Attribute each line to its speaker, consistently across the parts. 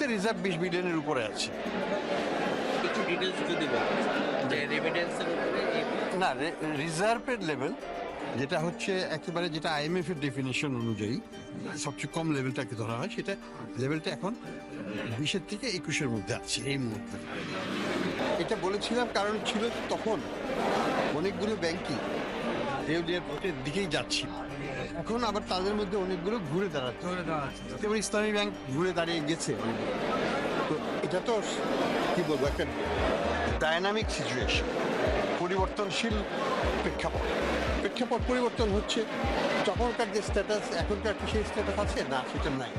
Speaker 1: মুহূর্তে রিজার্ভ বিশ বিলিয়নের উপরে আছে।
Speaker 2: ডিটেলস যদি যে রেমিটেন্সের উপরে এই
Speaker 1: না রিজার্ভের লেভেল যেটা হচ্ছে একেবারে যেটা আইএমএফ এর ডেফিনেশন অনুযায়ী সবচেয়ে কম লেভেলটাকে ধরা হয় সেটা লেভেলটা এখন বিশের থেকে একুশের মধ্যে আছে এই মুহূর্তে। এটা বলেছিলাম কারণ ছিল তখন অনেকগুলো ব্যাংকই দেউলিয়ার পথের দিকেই যাচ্ছিল এখন আবার তাদের মধ্যে অনেকগুলো ঘুরে দাঁড়াচ্ছে। যেমন ইসলামী ব্যাংক ঘুরে দাঁড়িয়ে গেছে। তো এটা তো কি বলব একটা ডায়নামিক সিচুয়েশন পরিবর্তনশীল প্রেক্ষাপট। প্রেক্ষাপট পরিবর্তন হচ্ছে তখনকার যে স্ট্যাটাস এখনকার কি সেই স্ট্যাটাস আছে? না সেটা নাই।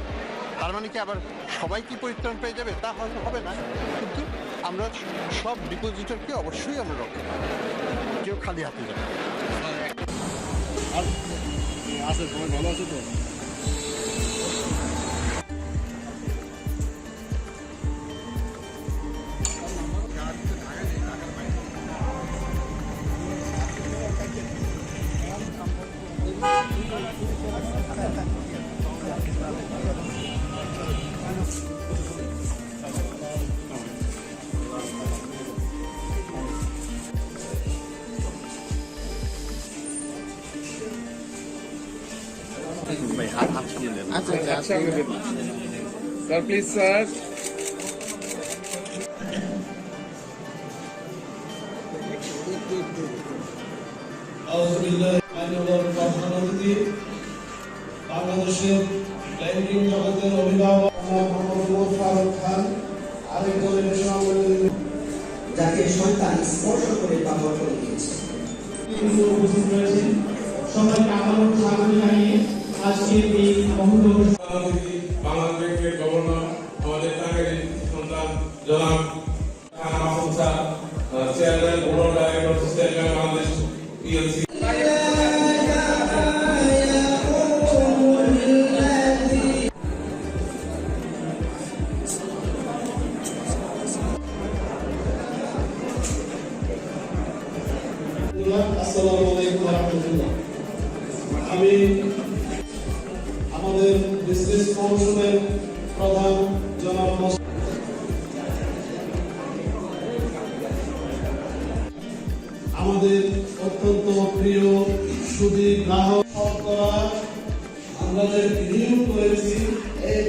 Speaker 1: তার মানে কি আবার সবাই কি পরিত্রাণ পেয়ে যাবে? তা হয়তো হবে না। কিন্তু আমরা সব ডিপোজিটরকে অবশ্যই আমরা রক্ষা। কেউ খালি হাতে যাবে না।
Speaker 3: আছে সবাই ভালো আছে তো আচ্ছা আচ্ছা আচ্ছা স্যার প্লিজ স্যার
Speaker 4: বাংলাদেশের ব্যাংকিং জগতের অভিভাবক খান আরেক দলের
Speaker 5: যাকে শয়তান স্পর্শ করে ব্যবহার করে দিয়েছে
Speaker 6: উপস্থিত রয়েছেন সবাইকে আবারও স্বাগত জানিয়ে আজকের এই
Speaker 4: অতিথি বাংলাদেশ ব্যাংকের গভর্নর আমাদের টাঙ্গাইল সন্তান জনাব Mahmud sir chairman board of director state Bangladesh PLC আসসালামু আলাইকুম রহমতুল্লাহ। আমি আমাদের বিজনেস কমিশনের প্রধান জনাব আমাদের অত্যন্ত প্রিয় সুদী গ্রাহক শতকরা আমরা যে করেছি। এই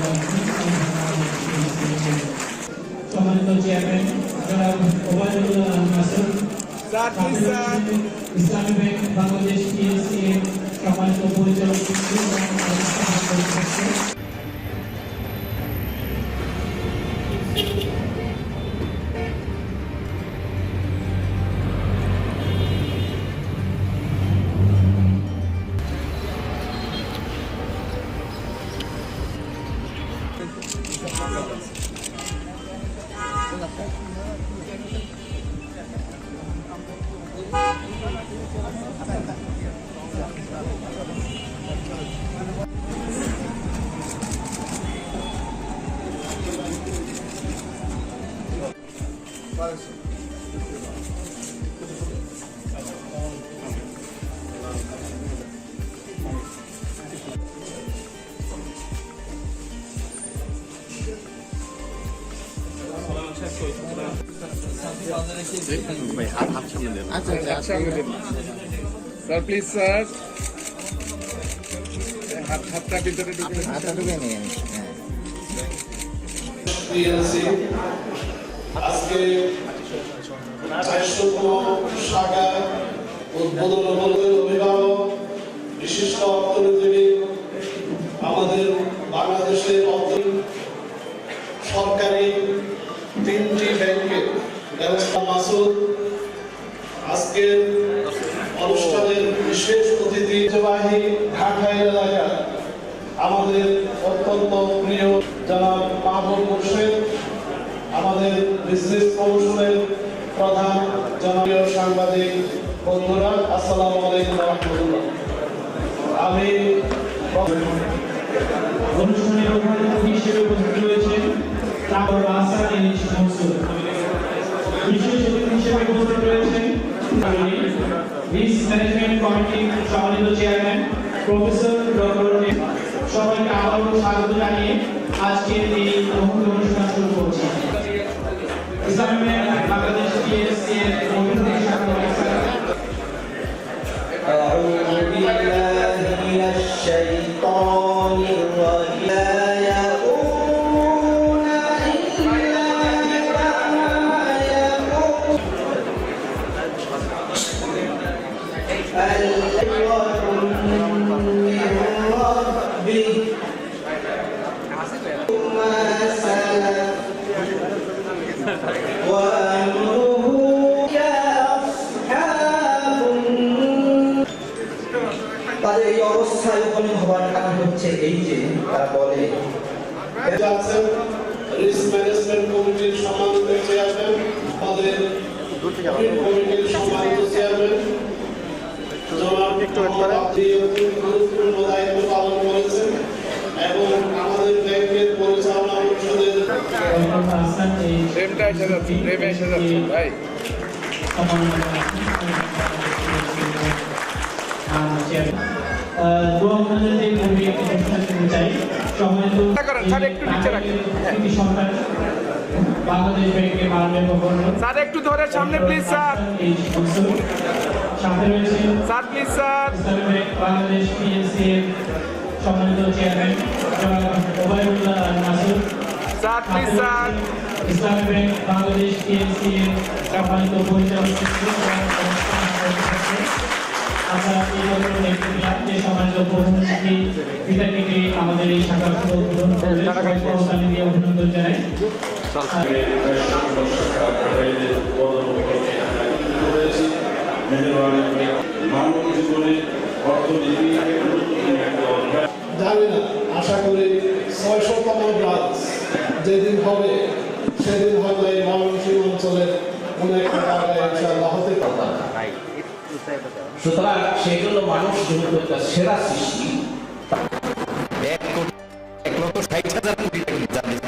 Speaker 4: করেছি।
Speaker 6: ইসলামী ব্যাংক বাংলাদেশ পিএসসি এর সম্মানিত পরিচালক
Speaker 3: আচ্ছা আচ্ছা আচ্ছা স্যার প্লিজ স্যার হাত হাতটা ভিতরে ঢুকে হাতটা ঢুকে নিয়ে
Speaker 4: পিএলসি আজকে শাখা উদ্বোধন উপলক্ষে অভিভাবক বিশিষ্ট অর্থনীতিবিদ আমাদের বাংলাদেশের অর্থ সরকারি তিনটি ব্যাংকের ব্যবস্থা মাসুদ। আজকের ঐতিহ্যবাহী ঢাকা এলাকা আমাদের অত্যন্ত প্রিয় জনাব মাহবুব মুর্শেদ, আমাদের বিজনেস প্রমোশনের প্রধান জনপ্রিয় সাংবাদিক বন্ধুরা, আসসালামু আলাইকুম রহমতুল্লাহ। আমি
Speaker 6: অনুষ্ঠানের প্রধান হিসেবে উপস্থিত রয়েছেন তারপর ইলিশ বিশেষ অতিথি হিসেবে উপস্থিত রয়েছেন
Speaker 5: মিস ম্যানেজমেন্ট কমিটির সম্মানিত চেয়ারম্যান প্রফেসর ডক্টর সবাইকে আবারও স্বাগত জানিয়ে আজকের এই অনুষ্ঠান শুরু
Speaker 7: বলে
Speaker 4: আছেন রিস্ক ম্যানেজমেন্ট কমিটির সম্মানিত চেয়ারম্যান আমাদের কমিটির সম্মানিত চেয়ারম্যান গুরুত্বপূর্ণ দায়িত্ব পালন করেছেন এবং আমাদের ব্যাংকের পরিচালনা পরিষদের
Speaker 6: যাচ্ছে ভাই
Speaker 5: বাংলাদেশ ব্যাংকের মাননীয়
Speaker 6: স্যার একটু ধরে সামনে please sir. Sir please sir.
Speaker 5: Bangladesh সম্মানিত chairman Obaidullah Al
Speaker 6: sir please sir.
Speaker 5: Islami bank Bangladesh PLC এর সম্মানিত পরিচালক আমরা এই সম্মানিত প্রধানমন্ত্রী অভিনন্দন জানাই
Speaker 4: না আশা করি ছয়শতম ব্রাঞ্চ যেদিন হবে সেদিন হয়তো এই ময়মনসিংহ অঞ্চলের ইনশাআল্লাহ হতে
Speaker 2: সুতরাং সেগুলো মানুষ যেহেতু একটা সেরা সৃষ্টি এক কোটি ষাট হাজার কোটি